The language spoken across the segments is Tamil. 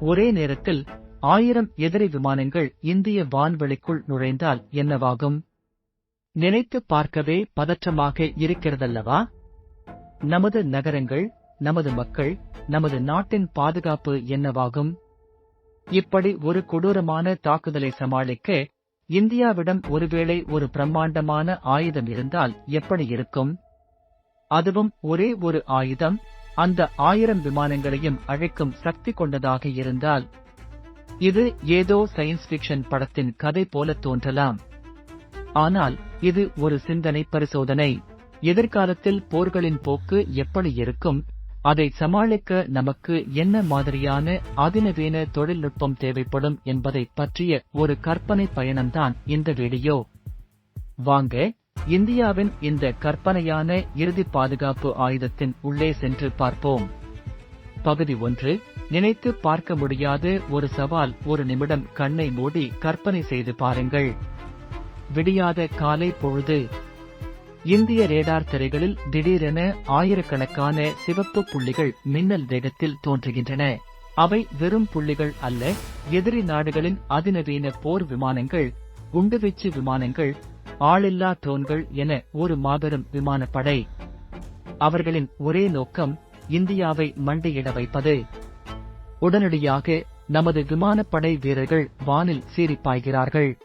ஒரே நேரத்தில் ஆயிரம் எதிரி விமானங்கள் இந்திய வான்வெளிக்குள் நுழைந்தால் என்னவாகும்? நினைத்து பார்க்கவே பதற்றமாக இருக்கிறதல்லவா? நமது நகரங்கள் நமது மக்கள் நமது நாட்டின் பாதுகாப்பு என்னவாகும்? இப்படி ஒரு கொடூரமான தாக்குதலை சமாளிக்க இந்தியாவிடம் ஒருவேளை ஒரு பிரம்மாண்டமான ஆயுதம் இருந்தால் எப்படி இருக்கும்? அதுவும் ஒரே ஒரு ஆயுதம் அந்த ஆயிரம் விமானங்களையும் அழைக்கும் சக்தி கொண்டதாக இருந்தால் இது ஏதோ சயின்ஸ் ஃபிக்ஷன் படத்தின் கதை போல தோன்றலாம். ஆனால் இது ஒரு சிந்தனை பரிசோதனை. எதிர்காலத்தில் போர்களின் போக்கு எப்படி இருக்கும்? அதை சமாளிக்க நமக்கு என்ன மாதிரியான அதிநவீன தொழில்நுட்பம் தேவைப்படும் என்பதை பற்றிய ஒரு கற்பனை பயணம்தான் இந்த வீடியோ. வாங்க இந்தியாவின் இந்த கற்பனையான இறுதி பாதுகாப்பு ஆயுதத்தின் உள்ளே சென்று பார்ப்போம். பகுதி ஒன்று. நினைத்து பார்க்க முடியாத. ஒரு சவால் ஒரு நிமிடம் கண்ணை மூடி கற்பனை செய்து பாருங்கள். விடியாத காலை பொழுது. இந்திய ரேடார் திரைகளில் திடீரென ஆயிரக்கணக்கான சிவப்பு புள்ளிகள் மின்னல் வேகத்தில் தோன்றுகின்றன. அவை வெறும் புள்ளிகள் அல்ல. எதிரி நாடுகளின் அதிநவீன போர் விமானங்கள் குண்டுவீச்சு விமானங்கள் ஆளில்லா ட்ரோன்கள் என ஒரு மாபெரும் விமானப்படை. அவர்களின் ஒரே நோக்கம் இந்தியாவை மண்டியிட வைப்பது. உடனடியாக நமது விமானப்படை வீரர்கள் வானில் சீறிப்பாய்கிறார்கள்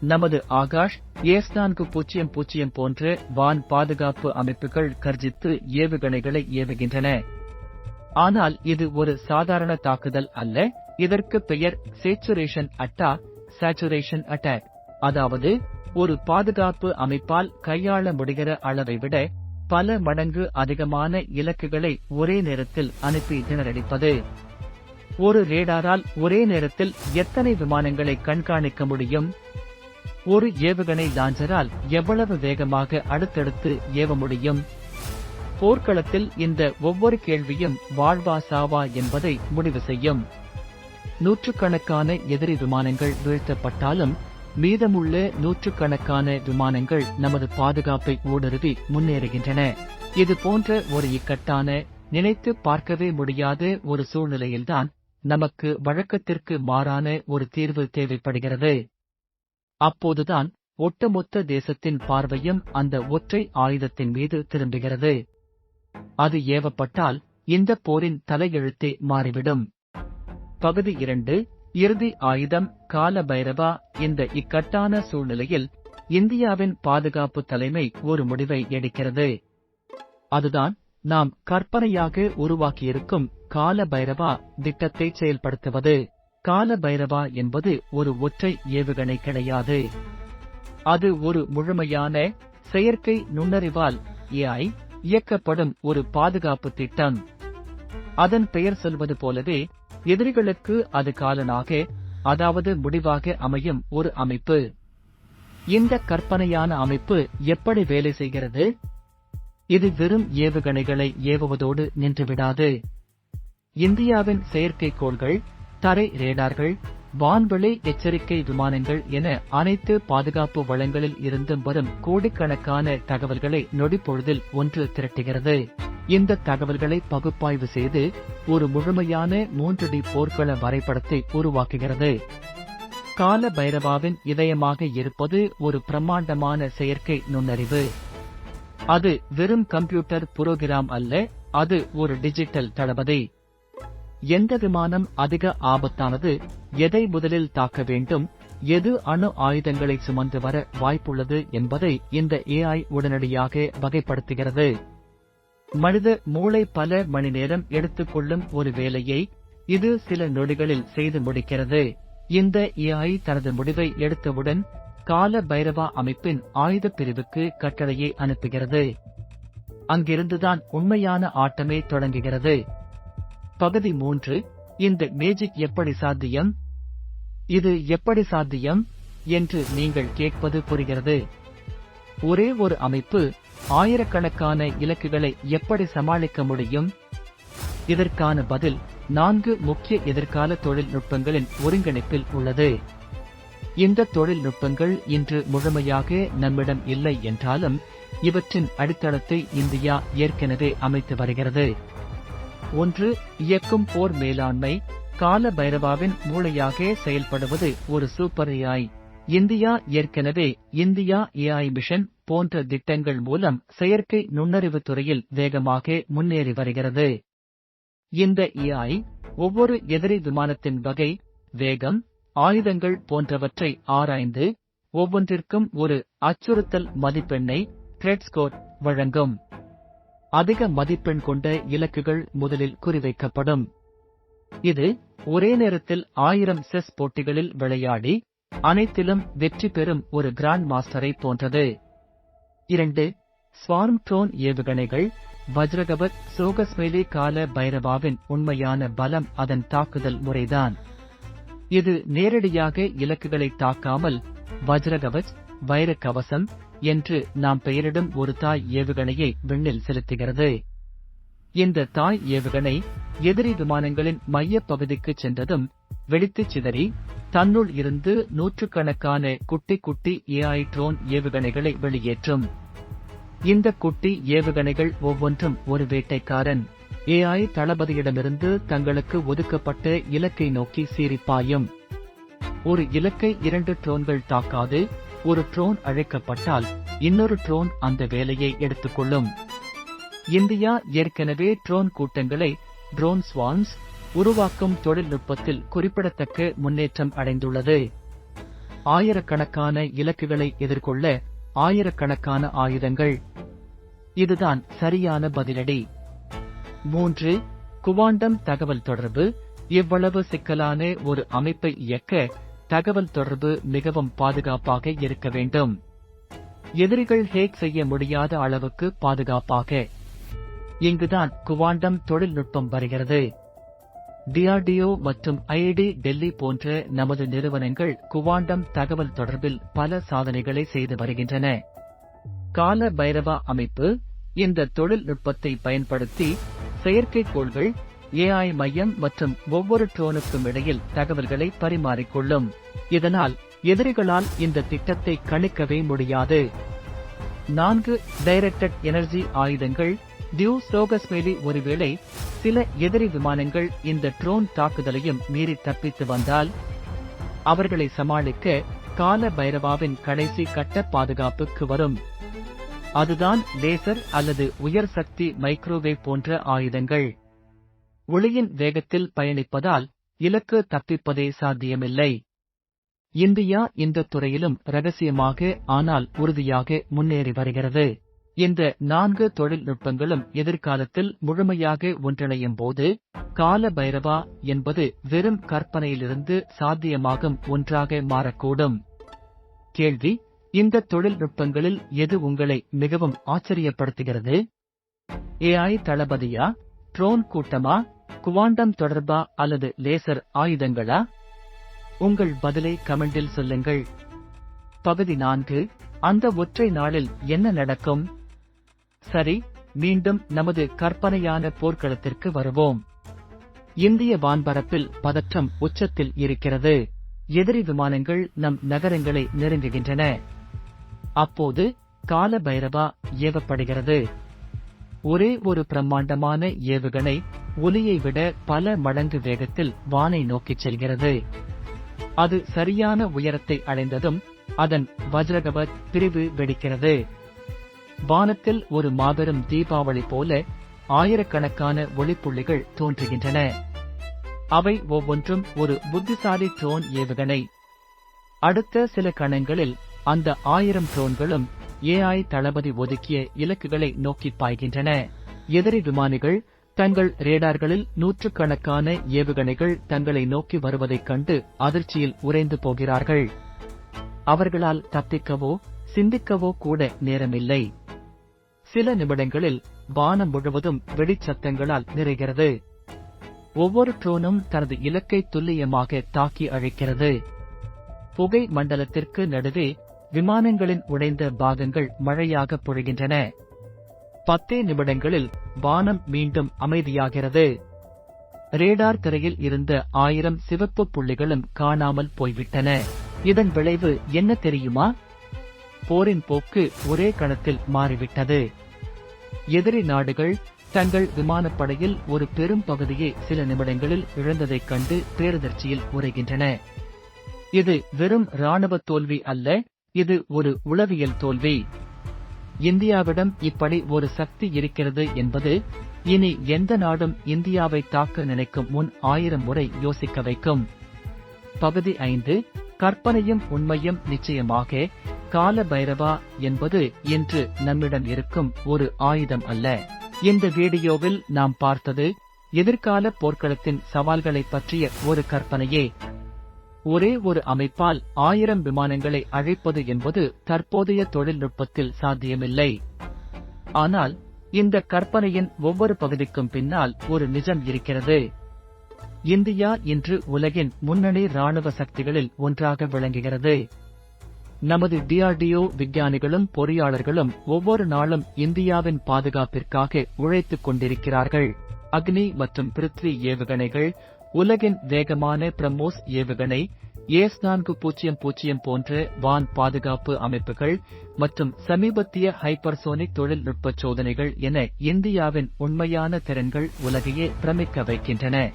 நமது ஆகாஷ் ஏஸ் நான்கு பூஜ்ஜியம் பூஜ்ஜியம் போன்ற வான் பாதுகாப்பு அமைப்புகள் கர்ஜித்து ஏவுகணைகளை ஏவுகின்றன. ஆனால் இது ஒரு சாதாரண தாக்குதல் அல்ல இதற்கு பெயர் சேச்சுரேஷன் அட்டா சேச்சுரேஷன் அட்டாக். அதாவது ஒரு பாதுகாப்பு அமைப்பால் கையாள முடிகிற அளவை விட பல மடங்கு அதிகமான இலக்குகளை ஒரே நேரத்தில் அனுப்பி திணறடிப்பது ஒரு ரேடாரால் ஒரே நேரத்தில் எத்தனை விமானங்களை கண்காணிக்க முடியும்? ஒரு ஏவுகணை லாஞ்சரால் எவ்வளவு வேகமாக அடுத்தடுத்து ஏவ முடியும்? போர்க்களத்தில் இந்த ஒவ்வொரு கேள்வியும் வாழ்வா சாவா என்பதை முடிவு செய்யும். நூற்றுக்கணக்கான எதிரி விமானங்கள் வீழ்த்தப்பட்டாலும் மீதமுள்ள நூற்றுக்கணக்கான விமானங்கள் நமது பாதுகாப்பை ஊடுருவி முன்னேறுகின்றன. இது போன்ற ஒரு இக்கட்டான நினைத்து பார்க்கவே முடியாத ஒரு சூழ்நிலையில்தான் நமக்கு வழக்கத்திற்கு மாறான ஒரு தீர்வு தேவைப்படுகிறது. அப்போதுதான் ஒட்டுமொத்த தேசத்தின் பார்வையும் அந்த ஒற்றை ஆயுதத்தின் மீது திரும்புகிறது. அது ஏவப்பட்டால் இந்த போரின் தலையெழுத்தே மாறிவிடும். பகுதி இரண்டு இறுதி ஆயுதம் கால பைரவா இந்த இக்கட்டான சூழ்நிலையில் இந்தியாவின் பாதுகாப்பு தலைமை ஒரு முடிவை எடுக்கிறது. அதுதான் நாம் கற்பனையாக உருவாக்கியிருக்கும் கால பைரவா திட்டத்தை செயல்படுத்துவது. கால பைரவா என்பது ஒரு ஒற்றை ஏவுகணை கிடையாது. அது ஒரு முழுமையான செயற்கை நுண்ணறிவால் ஏஐ இயக்கப்படும் ஒரு பாதுகாப்பு திட்டம். அதன் பெயர் சொல்வது போலவே எதிரிகளுக்கு அது காலனாக அதாவது முடிவாக அமையும் ஒரு அமைப்பு. இந்த கற்பனையான அமைப்பு எப்படி வேலை செய்கிறது? இது வெறும் ஏவுகணைகளை ஏவுவதோடு நின்றுவிடாது. இந்தியாவின் செயற்கைக்கோள்கள் தரை ரேடார்கள் வான்வெளி எச்சரிக்கை விமானங்கள் என அனைத்து பாதுகாப்பு வளங்களில் இருந்தும் வரும் கோடிக்கணக்கான தகவல்களை நொடிப்பொழுதில் ஒன்று திரட்டுகிறது. இந்த தகவல்களை பகுப்பாய்வு செய்து ஒரு முழுமையான மூன்று டி போர்க்கள வரைபடத்தை உருவாக்குகிறது. கால பைரவாவின் இதயமாக இருப்பது ஒரு பிரம்மாண்டமான செயற்கை நுண்ணறிவு. அது வெறும் கம்ப்யூட்டர் புரோகிராம் அல்ல அது ஒரு டிஜிட்டல் தளபதி. எந்த விமானம் அதிக ஆபத்தானது எதை முதலில் தாக்க வேண்டும் எது அணு ஆயுதங்களை சுமந்து வர வாய்ப்புள்ளது என்பதை இந்த ஏஐ உடனடியாக வகைப்படுத்துகிறது. மனித மூளை பல மணி நேரம் எடுத்துக்கொள்ளும் ஒரு வேலையை இது சில நொடிகளில் செய்து முடிக்கிறது. இந்த ஏஐ தனது முடிவை எடுத்தவுடன் கால பைரவா அமைப்பின் ஆயுத பிரிவுக்கு கட்டளையை அனுப்புகிறது. அங்கிருந்துதான் உண்மையான ஆட்டமே தொடங்குகிறது. பகுதி மூன்று இந்த மேஜிக் எப்படி சாத்தியம்? இது எப்படி சாத்தியம்? என்று நீங்கள் கேட்பது புரிகிறது. ஒரே ஒரு அமைப்பு ஆயிரக்கணக்கான இலக்குகளை எப்படி சமாளிக்க முடியும்? இதற்கான பதில் நான்கு முக்கிய எதிர்கால தொழில்நுட்பங்களின் ஒருங்கிணைப்பில் உள்ளது. இந்த தொழில்நுட்பங்கள் இன்று முழுமையாக நம்மிடம் இல்லை என்றாலும் இவற்றின் அடித்தளத்தை இந்தியா ஏற்கனவே அமைத்து வருகிறது. ஒன்று இயக்கும் போர் மேலாண்மை. கால பைரவாவின் மூளையாக செயல்படுவது ஒரு சூப்பர் ஏஐ இந்தியா ஏற்கனவே இந்தியா ஏஐ மிஷன் போன்ற திட்டங்கள் மூலம் செயற்கை நுண்ணறிவு துறையில் வேகமாக முன்னேறி வருகிறது. இந்த ஏஐ ஒவ்வொரு எதிரி விமானத்தின் வகை வேகம் ஆயுதங்கள் போன்றவற்றை ஆராய்ந்து ஒவ்வொன்றிற்கும் ஒரு அச்சுறுத்தல் மதிப்பெண்ணை த்ரெட் ஸ்கோர் வழங்கும். அதிக மதிப்பெண் கொண்ட இலக்குகள் முதலில் குறிவைக்கப்படும். இது ஒரே நேரத்தில் ஆயிரம் செஸ் போட்டிகளில் விளையாடி அனைத்திலும் வெற்றி பெறும் ஒரு கிராண்ட் மாஸ்டரை போன்றது இரண்டு ஸ்வார்ம் ட்ரோன் ஏவுகணைகள் வஜ்ரகவத் சோகஸ்மேலி கால பைரவாவின் உண்மையான பலம் அதன் தாக்குதல் முறைதான். இது நேரடியாக இலக்குகளை தாக்காமல் வஜ்ரகவச் வைர கவசம் என்று நாம் பெயரிடும் ஒரு தாய் ஏவுகணையை விண்ணில் செலுத்துகிறது. இந்த தாய் ஏவுகணை எதிரி விமானங்களின் மையப் பகுதிக்கு சென்றதும் வெடித்துச் சிதறி தன்னுள் இருந்து நூற்றுக்கணக்கான குட்டி குட்டி ஏஐ ட்ரோன் ஏவுகணைகளை வெளியேற்றும். இந்த குட்டி ஏவுகணைகள் ஒவ்வொன்றும் ஒரு வேட்டைக்காரன். ஏஐ தளபதியிடமிருந்து தங்களுக்கு ஒதுக்கப்பட்ட இலக்கை நோக்கி சீரிப்பாயும் ஒரு இலக்கை இரண்டு ட்ரோன்கள் தாக்காது ஒரு ட்ரோன் அழைக்கப்பட்டால் இன்னொரு ட்ரோன் அந்த வேலையை எடுத்துக்கொள்ளும். இந்தியா ஏற்கனவே ட்ரோன் கூட்டங்களை ட்ரோன் ஸ்வான்ஸ் உருவாக்கும் தொழில்நுட்பத்தில் குறிப்பிடத்தக்க முன்னேற்றம் அடைந்துள்ளது. ஆயிரக்கணக்கான இலக்குகளை எதிர்கொள்ள ஆயிரக்கணக்கான ஆயுதங்கள். இதுதான் சரியான பதிலடி. மூன்று குவாண்டம் தகவல் தொடர்பு. இவ்வளவு சிக்கலான ஒரு அமைப்பை இயக்க தகவல் தொடர்பு மிகவும் பாதுகாப்பாக இருக்க வேண்டும். எதிரிகள் ஹேக் செய்ய முடியாத அளவுக்கு பாதுகாப்பாக. இங்குதான் குவாண்டம் தொழில்நுட்பம் வருகிறது. டிஆர்டிஓ மற்றும் ஐஐடி டெல்லி போன்ற நமது நிறுவனங்கள் குவாண்டம் தகவல் தொடர்பில் பல சாதனைகளை செய்து வருகின்றன. கால பைரவா அமைப்பு இந்த தொழில்நுட்பத்தை பயன்படுத்தி செயற்கைக்கோள்கள் ஏஐ மையம் மற்றும் ஒவ்வொரு ட்ரோனுக்கும் இடையில் தகவல்களை பரிமாறிக்கொள்ளும். இதனால் எதிரிகளால் இந்த திட்டத்தை கணிக்கவே முடியாது. நான்கு டைரக்டட் எனர்ஜி ஆயுதங்கள் டியூ சோகஸ்மேலி ஒருவேளை சில எதிரி விமானங்கள் இந்த ட்ரோன் தாக்குதலையும் மீறி தப்பித்து வந்தால் அவர்களை சமாளிக்க கால பைரவாவின் கடைசி கட்ட பாதுகாப்புக்கு வரும். அதுதான் லேசர் அல்லது உயர் சக்தி மைக்ரோவேவ் போன்ற ஆயுதங்கள். ஒளியின் வேகத்தில் பயணிப்பதால் இலக்கு தப்பிப்பதே சாத்தியமில்லை. இந்தியா இந்த துறையிலும் ரகசியமாக ஆனால் உறுதியாக முன்னேறி வருகிறது. இந்த நான்கு தொழில்நுட்பங்களும் எதிர்காலத்தில் முழுமையாக ஒன்றிணையும் போது கால பைரவா என்பது வெறும் கற்பனையிலிருந்து சாத்தியமாகும் ஒன்றாக மாறக்கூடும். கேள்வி இந்த தொழில்நுட்பங்களில் எது உங்களை மிகவும் ஆச்சரியப்படுத்துகிறது? ஏஐ தளபதியா? ட்ரோன் கூட்டமா? குவாண்டம் தொடர்பா அல்லது லேசர் ஆயுதங்களா? உங்கள் பதிலை கமெண்டில் சொல்லுங்கள். பகுதி நான்கு அந்த ஒற்றை நாளில் என்ன நடக்கும்? சரி மீண்டும் நமது கற்பனையான போர்க்களத்திற்கு வருவோம். இந்திய வான்பரப்பில் பதற்றம் உச்சத்தில் இருக்கிறது. எதிரி விமானங்கள் நம் நகரங்களை நெருங்குகின்றன. அப்போது கால பைரவா ஏவப்படுகிறது. ஒரே ஒரு பிரம்மாண்டமான ஏவுகணை ஒலியை விட பல மடங்கு வேகத்தில் வானை நோக்கிச் செல்கிறது. அது சரியான உயரத்தை அடைந்ததும் அதன் வஜ்ரகவத் பிரிவு வெடிக்கிறது. வானத்தில் ஒரு மாபெரும் தீபாவளி போல ஆயிரக்கணக்கான ஒளிப்புள்ளிகள் தோன்றுகின்றன. அவை ஒவ்வொன்றும் ஒரு புத்திசாலி ட்ரோன் ஏவுகணை. அடுத்த சில கணங்களில் அந்த ஆயிரம் ட்ரோன்களும் ஏஐ தளபதி ஒதுக்கிய இலக்குகளை நோக்கி பாய்கின்றன. எதிரி விமானிகள் தங்கள் ரேடார்களில் நூற்றுக்கணக்கான ஏவுகணைகள் தங்களை நோக்கி வருவதைக் கண்டு அதிர்ச்சியில் உறைந்து போகிறார்கள். அவர்களால் தப்பிக்கவோ சிந்திக்கவோ கூட நேரமில்லை. சில நிமிடங்களில் வானம் முழுவதும் வெடிச்சத்தங்களால் நிறைகிறது. ஒவ்வொரு ட்ரோனும் தனது இலக்கை துல்லியமாக தாக்கி அழைக்கிறது. புகை மண்டலத்திற்கு நடுவே விமானங்களின் உடைந்த பாகங்கள் மழையாக பொழிகின்றன. பத்தே நிமிடங்களில் வானம் மீண்டும் அமைதியாகிறது. ரேடார் திரையில் இருந்த ஆயிரம் சிவப்பு புள்ளிகளும் காணாமல் போய்விட்டன. இதன் விளைவு என்ன தெரியுமா? போரின் போக்கு ஒரே கணத்தில் மாறிவிட்டது. எதிரி நாடுகள் தங்கள் விமானப்படையில் ஒரு பெரும் பகுதியை சில நிமிடங்களில் இழந்ததைக் கண்டு பேரதிர்ச்சியில் உரைகின்றன இது வெறும் இராணுவ தோல்வி அல்ல இது ஒரு உளவியல் தோல்வி. இந்தியாவிடம் இப்படி ஒரு சக்தி இருக்கிறது என்பது இனி எந்த நாடும் இந்தியாவை தாக்க நினைக்கும் முன் ஆயிரம் முறை யோசிக்க வைக்கும். பகுதி ஐந்து கற்பனையும் உண்மையும் நிச்சயமாக கால பைரவா என்பது இன்று நம்மிடம் இருக்கும் ஒரு ஆயுதம் அல்ல. இந்த வீடியோவில் நாம் பார்த்தது எதிர்கால போர்க்களத்தின் சவால்களைப் பற்றிய ஒரு கற்பனையே. ஒரே ஒரு அமைப்பால் ஆயிரம் விமானங்களை அழைப்பது என்பது தற்போதைய தொழில்நுட்பத்தில் சாத்தியமில்லை. ஆனால் இந்த கற்பனையின் ஒவ்வொரு பகுதிக்கும் பின்னால் ஒரு நிஜம் இருக்கிறது. இந்தியா இன்று உலகின் முன்னணி ராணுவ சக்திகளில் ஒன்றாக விளங்குகிறது. நமது டிஆர்டிஓ விஞ்ஞானிகளும் பொறியாளர்களும் ஒவ்வொரு நாளும் இந்தியாவின் பாதுகாப்பிற்காக உழைத்துக் கொண்டிருக்கிறார்கள். அக்னி மற்றும் பிருத்வி ஏவுகணைகள் உலகின் வேகமான பிரம்மோஸ் ஏவுகணை ஏஸ் நான்கு பூஜ்ஜியம் பூஜ்ஜியம் போன்ற வான் பாதுகாப்பு அமைப்புகள் மற்றும் சமீபத்திய ஹைப்பர்சோனிக் தொழில்நுட்ப சோதனைகள் என இந்தியாவின் உண்மையான திறன்கள் உலகையே பிரமிக்க வைக்கின்றன.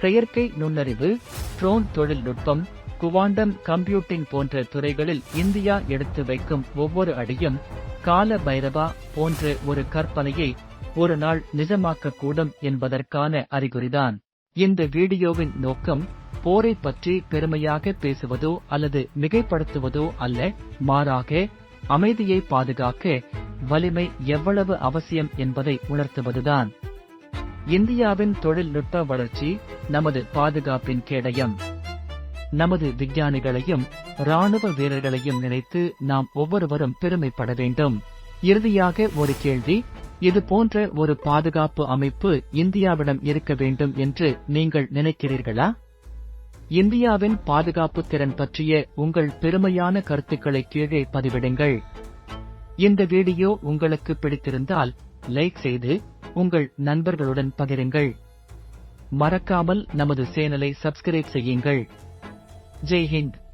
செயற்கை நுண்ணறிவு ட்ரோன் தொழில்நுட்பம் குவாண்டம் கம்ப்யூட்டிங் போன்ற துறைகளில் இந்தியா எடுத்து வைக்கும் ஒவ்வொரு அடியும் கால பைரவா போன்ற ஒரு கற்பனையை ஒரு நாள் நிஜமாக்கக்கூடும் என்பதற்கான அறிகுறிதான். இந்த வீடியோவின் நோக்கம் போரை பற்றி பெருமையாக பேசுவதோ அல்லது மிகைப்படுத்துவதோ அல்ல மாறாக அமைதியை பாதுகாக்க வலிமை எவ்வளவு அவசியம் என்பதை உணர்த்துவதுதான். இந்தியாவின் தொழில்நுட்ப வளர்ச்சி நமது பாதுகாப்பின் கேடயம். நமது விஞ்ஞானிகளையும் ராணுவ வீரர்களையும் நினைத்து நாம் ஒவ்வொருவரும் பெருமைப்பட வேண்டும். இறுதியாக ஒரு கேள்வி இது போன்ற ஒரு பாதுகாப்பு அமைப்பு இந்தியாவிடம் இருக்க வேண்டும் என்று நீங்கள் நினைக்கிறீர்களா? இந்தியாவின் பாதுகாப்பு திறன் பற்றிய உங்கள் பெருமையான கருத்துக்களை கீழே பதிவிடுங்கள். இந்த வீடியோ உங்களுக்கு பிடித்திருந்தால் லைக் செய்து உங்கள் நண்பர்களுடன் பகிருங்கள். மறக்காமல் நமது சேனலை சப்ஸ்கிரைப் செய்யுங்கள். ஜெய் ஹிந்த்.